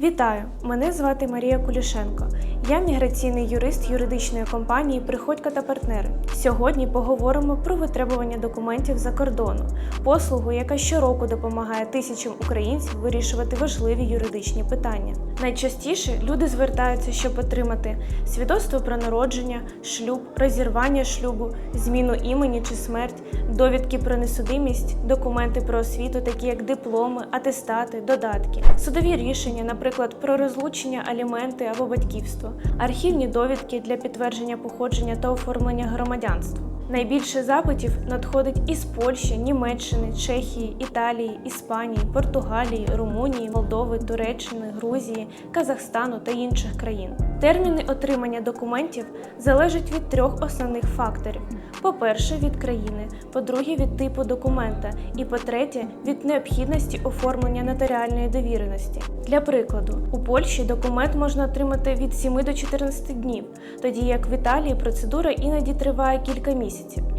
Вітаю! Мене звати Марія Кулішенко. Я міграційний юрист юридичної компанії Приходько та партнери. Сьогодні поговоримо про витребування документів за кордону, послугу, яка щороку допомагає тисячам українців вирішувати важливі юридичні питання. Найчастіше люди звертаються, щоб отримати свідоцтво про народження, шлюб, розірвання шлюбу, зміну імені чи смерть, довідки про несудимість, документи про освіту, такі як дипломи, атестати, додатки, судові рішення, наприклад, про розлучення, аліменти або батьківство, архівні довідки для підтвердження походження та оформлення громадянства. Найбільше запитів надходить із Польщі, Німеччини, Чехії, Італії, Іспанії, Португалії, Румунії, Молдови, Туреччини, Грузії, Казахстану та інших країн. Терміни отримання документів залежать від трьох основних факторів: по-перше, від країни, по-друге, від типу документа, і по-третє, від необхідності оформлення нотаріальної довіреності. Для прикладу, у Польщі документ можна отримати від 7 до 14 днів, тоді як в Італії процедура іноді триває кілька місяців.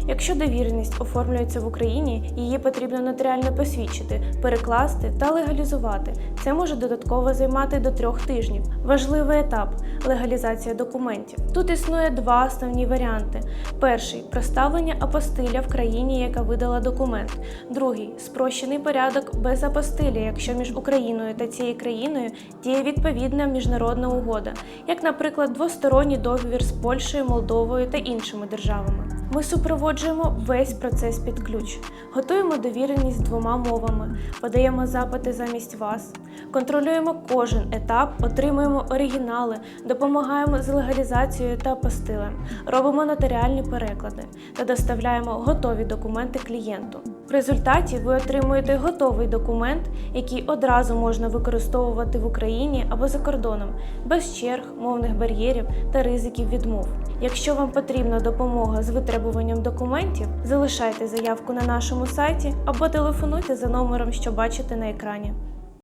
Якщо довіреність оформлюється в Україні, її потрібно нотаріально посвідчити, перекласти та легалізувати. Це може додатково займати до трьох тижнів. Важливий етап легалізація документів. Тут існує два основні варіанти: перший проставлення апостиля в країні, яка видала документ. Другий спрощений порядок без апостиля, якщо між Україною та цією країною діє відповідна міжнародна угода, як, наприклад, двосторонній договір з Польщею, Молдовою та іншими державами. Ми супроводжуємо весь процес під ключ, готуємо довіреність двома мовами, подаємо запити замість вас, контролюємо кожен етап, отримуємо оригінали, допомагаємо з легалізацією та постилем, робимо нотаріальні переклади та доставляємо готові документи клієнту. В результаті ви отримуєте готовий документ, який одразу можна використовувати в Україні або за кордоном, без черг, мовних бар'єрів та ризиків відмов. Якщо вам потрібна допомога з витребуванням документів, залишайте заявку на нашому сайті або телефонуйте за номером, що бачите на екрані.